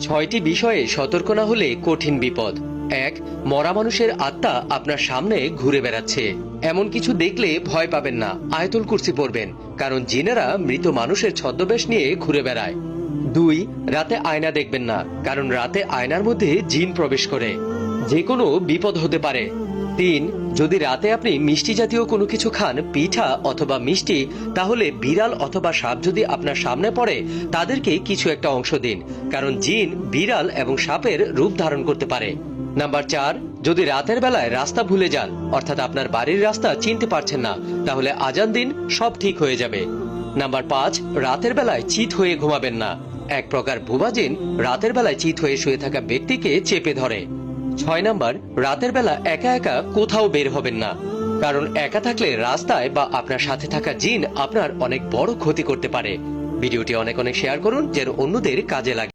ছয়টি বিষয়ে সতর্ক না হলে কঠিন বিপদ। এক, মরা মানুষের আত্মা আপনার সামনে ঘুরে বেড়াচ্ছে। এমন কিছু দেখলে ভয় পাবেন না, আয়তুল কুর্সি পড়বেন, কারণ জিনেরা মৃত মানুষের ছদ্মবেশ নিয়ে ঘুরে বেড়ায়। দুই, রাতে আয়না দেখবেন না, কারণ রাতে আয়নার মধ্যে জিন প্রবেশ করে। যে কোনো বিপদ হতে পারে। তিন যদি রাতে আপনি মিষ্টি জাতীয় কোনো কিছু খান, পিঠা অথবা মিষ্টি, তাহলে বিড়াল অথবা সাপ যদি আপনার সামনে পড়ে, তাদেরকে কিছু একটা অংশ দিন, কারণ জিন বিড়াল এবং সাপের রূপ ধারণ করতে পারে। নাম্বার চার, যদি রাতের বেলায় রাস্তা ভুলে যান, অর্থাৎ আপনার বাড়ির রাস্তা চিনতে পারছেন না, তাহলে আজান দিন, সব ঠিক হয়ে যাবে। নাম্বার পাঁচ, রাতের বেলায় চিত হয়ে ঘুমাবেন না। এক প্রকার ভুবাজিন রাতের বেলায় চিত হয়ে শুয়ে থাকা ব্যক্তিকে চেপে ধরে। ছয় নাম্বার, রাতের বেলা একা একা কোথাও বের হবেন না। কারণ একা থাকলে রাস্তায় বা আপনার সাথে থাকা জিন আপনার অনেক বড় ক্ষতি করতে পারে। ভিডিওটি অনেক অনেক শেয়ার করুন, যেন অন্যদের কাজে লাগে।